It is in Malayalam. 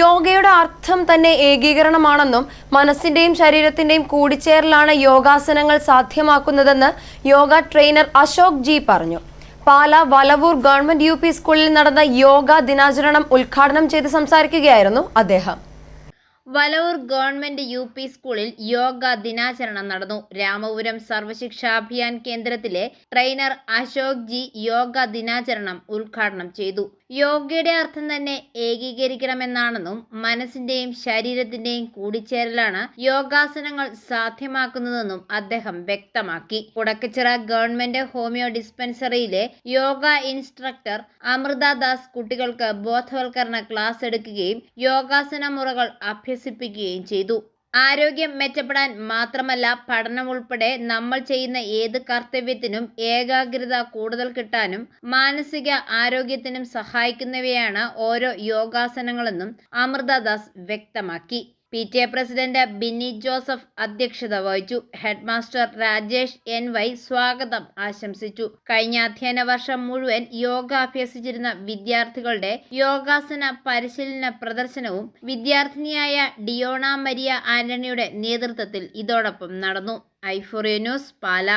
യോഗയുടെ അർത്ഥം തന്നെ ഏകീകരണമാണെന്നും മനസ്സിന്റെയും ശരീരത്തിന്റെയും കൂടിച്ചേരലാണ് യോഗാസനങ്ങൾ സാധ്യമാക്കുന്നതെന്ന് യോഗ ട്രെയിനർ അശോക് ജി പറഞ്ഞു. പാല വലവൂർ ഗവൺമെന്റ് യു സ്കൂളിൽ നടന്ന യോഗ ദിനാചരണം ഉദ്ഘാടനം ചെയ്ത് സംസാരിക്കുകയായിരുന്നു അദ്ദേഹം. വലവൂർ ഗവൺമെന്റ് യു പി സ്കൂളിൽ യോഗ ദിനാചരണം നടന്നു. രാമപുരം സർവശിക്ഷാഭിയാൻ കേന്ദ്രത്തിലെ ട്രെയിനർ അശോക് ജി യോഗ ദിനാചരണം ഉദ്ഘാടനം ചെയ്തു. യോഗയുടെ അർത്ഥം തന്നെ ഏകീകരിക്കണമെന്നാണെന്നും മനസ്സിന്റെയും ശരീരത്തിന്റെയും കൂടിച്ചേരലാണ് യോഗാസനങ്ങൾ സാധ്യമാക്കുന്നതെന്നും അദ്ദേഹം വ്യക്തമാക്കി. കുടക്കച്ചിറ ഗവൺമെന്റ് ഹോമിയോ ഡിസ്പെൻസറിയിലെ യോഗ ഇൻസ്ട്രക്ടർ അമൃത ദാസ് കുട്ടികൾക്ക് ബോധവൽക്കരണ ക്ലാസ് എടുക്കുകയും യോഗാസന മുറകൾ അഭ്യസിപ്പിക്കുകയും ചെയ്തു. ആരോഗ്യം മെച്ചപ്പെടാൻ മാത്രമല്ല പഠനം ഉൾപ്പെടെ നമ്മൾ ചെയ്യുന്ന ഏത് കർത്തവ്യത്തിനും ഏകാഗ്രത കൂടുതൽ കിട്ടാനും മാനസിക ആരോഗ്യത്തിനും സഹായിക്കുന്നവയാണ് ഓരോ യോഗാസനങ്ങളെന്നും അമൃതദാസ് വ്യക്തമാക്കി. P T A president Binny Joseph അധ്യക്ഷത വഹിച്ചു. ഹെഡ്മാസ്റ്റർ രാജേഷ് എൻ വൈ സ്വാഗതം ആശംസിച്ചു. കഴിഞ്ഞ അധ്യയന വർഷം മുഴുവൻ യോഗ അഭ്യസിച്ചിരുന്ന വിദ്യാർത്ഥികളുടെ യോഗാസന പരിശീലന പ്രദർശനവും വിദ്യാർത്ഥിനിയായ ഡിയോണ മരിയ ആന്റണിയുടെ നേതൃത്വത്തിൽ ഇതോടൊപ്പം നടന്നു. ഐഫോറിയ ന്യൂസ് പാല.